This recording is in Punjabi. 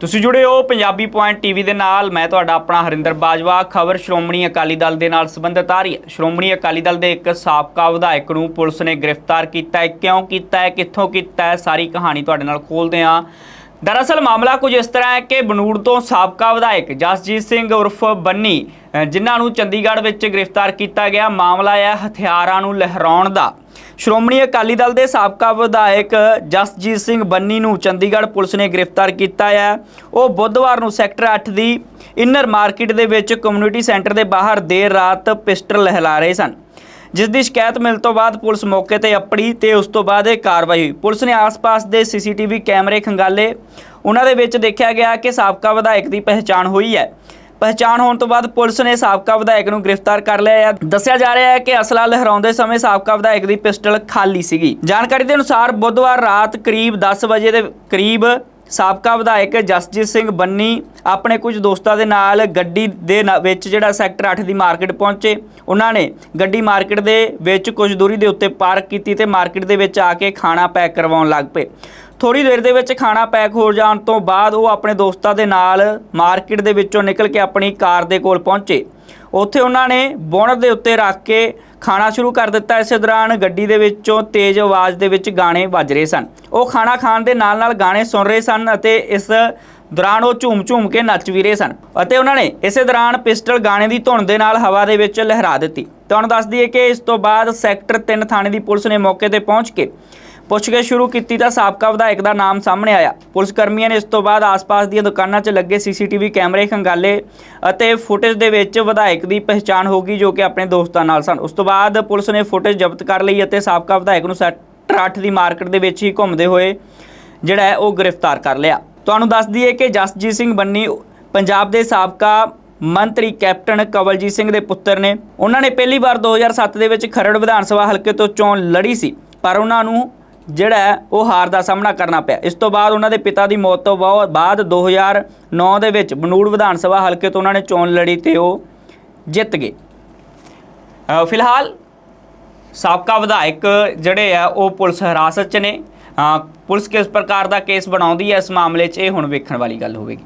ਤੁਸੀਂ ਜੁੜੇ ਹੋ ਪੰਜਾਬੀ ਪੁਆਇੰਟ ਟੀਵੀ ਦੇ ਨਾਲ। ਮੈਂ ਤੁਹਾਡਾ ਆਪਣਾ ਹਰਿੰਦਰ ਬਾਜਵਾ। ਖਬਰ ਸ਼੍ਰੋਮਣੀ ਅਕਾਲੀ ਦਲ ਦੇ ਨਾਲ ਸੰਬੰਧਿਤ ਆ ਰਹੀ ਹੈ। ਸ਼੍ਰੋਮਣੀ ਅਕਾਲੀ ਦਲ ਦੇ ਇੱਕ ਸਾਬਕਾ ਵਿਧਾਇਕ ਨੂੰ ਪੁਲਿਸ ਨੇ ਗ੍ਰਿਫਤਾਰ ਕੀਤਾ ਹੈ। ਕਿਉਂ ਕੀਤਾ ਹੈ? ਕਿੱਥੋਂ ਕੀਤਾ ਹੈ? ਸਾਰੀ ਕਹਾਣੀ ਤੁਹਾਡੇ ਨਾਲ ਖੋਲਦੇ ਹਾਂ। ਦਰਅਸਲ ਮਾਮਲਾ ਕੁਝ ਇਸ ਤਰ੍ਹਾਂ ਹੈ ਕਿ ਬਨੂੜ ਤੋਂ ਸਾਬਕਾ ਵਿਧਾਇਕ ਜਸਜੀਤ ਸਿੰਘ ਉਰਫ ਬੰਨੀ ਜਿਨ੍ਹਾਂ ਨੂੰ ਚੰਡੀਗੜ੍ਹ ਵਿੱਚ ਗ੍ਰਿਫਤਾਰ ਕੀਤਾ ਗਿਆ ਮਾਮਲਾ ਹੈ ਹਥਿਆਰਾਂ ਨੂੰ ਲਹਿਰਾਉਣ ਦਾ। ਸ਼੍ਰੋਮਣੀ ਅਕਾਲੀ ਦਲ ਦੇ ਸਾਬਕਾ ਵਿਧਾਇਕ ਜਸਜੀਤ ਸਿੰਘ ਬੰਨੀ ਨੂੰ ਚੰਡੀਗੜ੍ਹ ਪੁਲਿਸ ਨੇ ਗ੍ਰਿਫਤਾਰ ਕੀਤਾ ਹੈ। ਉਹ ਬੁੱਧਵਾਰ ਨੂੰ ਸੈਕਟਰ 8 ਦੀ ਇਨਰ ਮਾਰਕੀਟ ਦੇ ਵਿੱਚ ਕਮਿਊਨਿਟੀ ਸੈਂਟਰ ਦੇ ਬਾਹਰ ਦੇਰ ਰਾਤ ਪਿਸਟਲ ਲਹਿਲਾ ਰਹੇ ਸਨ। ਜਿਸ ਦੀ ਸ਼ਿਕਾਇਤ ਮਿਲਣ ਤੋਂ ਬਾਅਦ ਪੁਲਿਸ ਮੌਕੇ ਤੇ ਅੱਪੜੀ ਤੇ ਉਸ ਤੋਂ ਬਾਅਦ ਇਹ ਕਾਰਵਾਈ ਹੋਈ। ਪੁਲਿਸ ਨੇ ਆਸ-ਪਾਸ ਦੇ ਸੀਸੀਟੀਵੀ ਕੈਮਰੇ ਖੰਗਾਲੇ। ਉਹਨਾਂ ਦੇ ਵਿੱਚ ਦੇਖਿਆ ਗਿਆ ਕਿ ਸਾਬਕਾ ਵਿਧਾਇਕ ਦੀ ਪਹਿਚਾਣ ਹੋਈ ਹੈ। ਪਹਿਚਾਣ ਹੋਣ ਤੋਂ ਬਾਅਦ ਪੁਲਿਸ ਨੇ ਸਾਬਕਾ ਵਿਧਾਇਕ ਨੂੰ ਗ੍ਰਿਫਤਾਰ ਕਰ ਲਿਆ ਹੈ ਦੱਸਿਆ ਜਾ ਰਿਹਾ ਹੈ ਕਿ ਅਸਲਾ ਲਹਿਰਾਉਂਦੇ ਸਮੇਂ ਸਾਬਕਾ ਵਿਧਾਇਕ ਦੀ ਪਿਸਟਲ ਖਾਲੀ ਸੀਗੀ। ਜਾਣਕਾਰੀ ਦੇ ਅਨੁਸਾਰ ਬੁੱਧਵਾਰ ਰਾਤ ਕਰੀਬ 10 ਵਜੇ ਦੇ ਕਰੀਬ ਸਾਬਕਾ ਵਿਧਾਇਕ ਜਸਜੀਤ ਸਿੰਘ ਬੰਨੀ ਆਪਣੇ ਕੁਝ ਦੋਸਤਾਂ ਦੇ ਨਾਲ ਗੱਡੀ ਦੇ ਨਾ- ਵਿੱਚ ਜਿਹੜਾ ਸੈਕਟਰ 8 ਦੀ ਮਾਰਕੀਟ ਪਹੁੰਚੇ। ਉਹਨਾਂ ਨੇ ਗੱਡੀ ਮਾਰਕੀਟ ਦੇ ਵਿੱਚ ਕੁਝ ਦੂਰੀ ਦੇ ਉੱਤੇ ਪਾਰਕ ਕੀਤੀ ਤੇ ਮਾਰਕੀਟ ਦੇ ਵਿੱਚ ਆ ਕੇ ਖਾਣਾ ਪੈਕ ਕਰਵਾਉਣ ਲੱਗ ਪਏ। ਥੋੜੀ ਦੇਰ ਦੇ ਵਿੱਚ ਖਾਣਾ ਪੈਕ ਹੋ ਜਾਣ ਤੋਂ ਬਾਅਦ ਉਹ ਆਪਣੇ ਦੋਸਤਾਂ ਦੇ ਨਾਲ ਮਾਰਕੀਟ ਦੇ ਵਿੱਚੋਂ ਨਿਕਲ ਕੇ ਆਪਣੀ ਕਾਰ ਦੇ ਕੋਲ ਪਹੁੰਚੇ। ਉੱਥੇ ਉਹਨਾਂ ਨੇ ਬੋਨਟ ਦੇ ਉੱਤੇ ਰੱਖ ਕੇ ਖਾਣਾ ਸ਼ੁਰੂ ਕਰ ਦਿੱਤਾ। ਇਸੇ ਦੌਰਾਨ ਗੱਡੀ ਦੇ ਵਿੱਚੋਂ ਤੇਜ਼ ਆਵਾਜ਼ ਦੇ ਵਿੱਚ ਗਾਣੇ ਵੱਜ ਰਹੇ ਸਨ। ਉਹ ਖਾਣਾ ਖਾਣ ਦੇ ਨਾਲ ਨਾਲ ਗਾਣੇ ਸੁਣ ਰਹੇ ਸਨ ਅਤੇ ਇਸ ਦੌਰਾਨ ਉਹ ਝੂਮ-ਝੂਮ ਕੇ ਨੱਚ ਵੀ ਰਹੇ ਸਨ ਅਤੇ ਉਹਨਾਂ ਨੇ ਇਸੇ ਦੌਰਾਨ ਪਿਸਟਲ ਗਾਣੇ ਦੀ ਧੁਨ ਦੇ ਨਾਲ ਹਵਾ ਦੇ ਵਿੱਚ ਲਹਿਰਾ ਦਿੱਤੀ। ਤੁਹਾਨੂੰ ਦੱਸ ਦਈਏ ਕਿ ਇਸ ਤੋਂ ਬਾਅਦ ਸੈਕਟਰ 3 ਥਾਣੇ ਦੀ ਪੁਲਿਸ ਨੇ ਮੌਕੇ ਤੇ ਪਹੁੰਚ ਕੇ ਪੁੱਛਗਿੱਛ ਸ਼ੁਰੂ ਕੀਤੀ ਤਾਂ ਸਾਬਕਾ ਵਿਧਾਇਕ ਦਾ ਨਾਮ ਸਾਹਮਣੇ ਆਇਆ। ਪੁਲਿਸ ਕਰਮੀਆਂ ਨੇ ਇਸ ਤੋਂ ਬਾਅਦ ਆਸ-ਪਾਸ ਦੀਆਂ ਦੁਕਾਨਾਂ 'ਚ ਲੱਗੇ ਸੀਸੀਟੀਵੀ ਕੈਮਰੇ, ਖੰਗਾਲੇ ਅਤੇ ਫੁਟੇਜ ਦੇ ਵਿੱਚ ਵਿਧਾਇਕ ਦੀ ਪਹਿਚਾਣ ਹੋ ਗਈ ਜੋ ਕਿ ਆਪਣੇ ਦੋਸਤਾਂ ਨਾਲ ਸਨ। ਉਸ ਤੋਂ ਬਾਅਦ ਪੁਲਿਸ ਨੇ ਫੁਟੇਜ ਜ਼ਬਤ ਕਰ ਲਈ ਅਤੇ ਸਾਬਕਾ ਵਿਧਾਇਕ ਨੂੰ ਸੈਕਟਰ 8 ਦੀ ਮਾਰਕੀਟ ਦੇ ਵਿੱਚ ਹੀ ਘੁੰਮਦੇ ਹੋਏ ਜਿਹੜਾ ਹੈ ਉਹ ਗ੍ਰਿਫਤਾਰ ਕਰ ਲਿਆ। ਤੁਹਾਨੂੰ ਦੱਸ ਦਈਏ ਕਿ ਜਸਜੀਤ ਸਿੰਘ ਬੰਨੀ ਪੰਜਾਬ ਦੇ ਸਾਬਕਾ ਮੰਤਰੀ ਕੈਪਟਨ ਕਵਲਜੀਤ ਸਿੰਘ ਦੇ ਪੁੱਤਰ ਨੇ। ਉਹਨਾਂ ਨੇ ਪਹਿਲੀ ਵਾਰ 2007 ਦੇ ਵਿੱਚ ਖਰੜ ਵਿਧਾਨ ਸਭਾ ਹਲਕੇ ਤੋਂ ਚੋਣ ਲੜੀ ਸੀ, ਪਰ ਉਹਨਾਂ ਨੂੰ ਜਿਹੜਾ ਉਹ ਹਾਰ ਦਾ ਸਾਹਮਣਾ ਕਰਨਾ ਪਿਆ। ਇਸ ਤੋਂ ਬਾਅਦ ਉਹਨਾਂ ਦੇ ਪਿਤਾ ਦੀ ਮੌਤ ਤੋਂ ਬਾਅ- ਬਾਅਦ 2009 ਦੇ ਵਿੱਚ ਬਨੂੜ ਵਿਧਾਨ ਸਭਾ ਹਲਕੇ ਤੋਂ ਉਹਨਾਂ ਨੇ ਚੋਣ ਲੜੀ ਤੇ ਉਹ ਜਿੱਤ ਗਏ। ਫਿਲਹਾਲ ਸਾਬਕਾ ਵਿਧਾਇਕ ਜਿਹੜੇ ਆ, ਉਹ ਪੁਲਿਸ ਹਿਰਾਸਤ 'ਚ ਨੇ। ਪੁਲਿਸ ਕਿਸ ਪ੍ਰਕਾਰ ਦਾ ਕੇਸ ਬਣਾਉਂਦੀ ਹੈ, ਇਸ ਮਾਮਲੇ 'ਚ ਇਹ ਹੁਣ ਵੇਖਣ ਵਾਲੀ ਗੱਲ ਹੋਵੇਗੀ।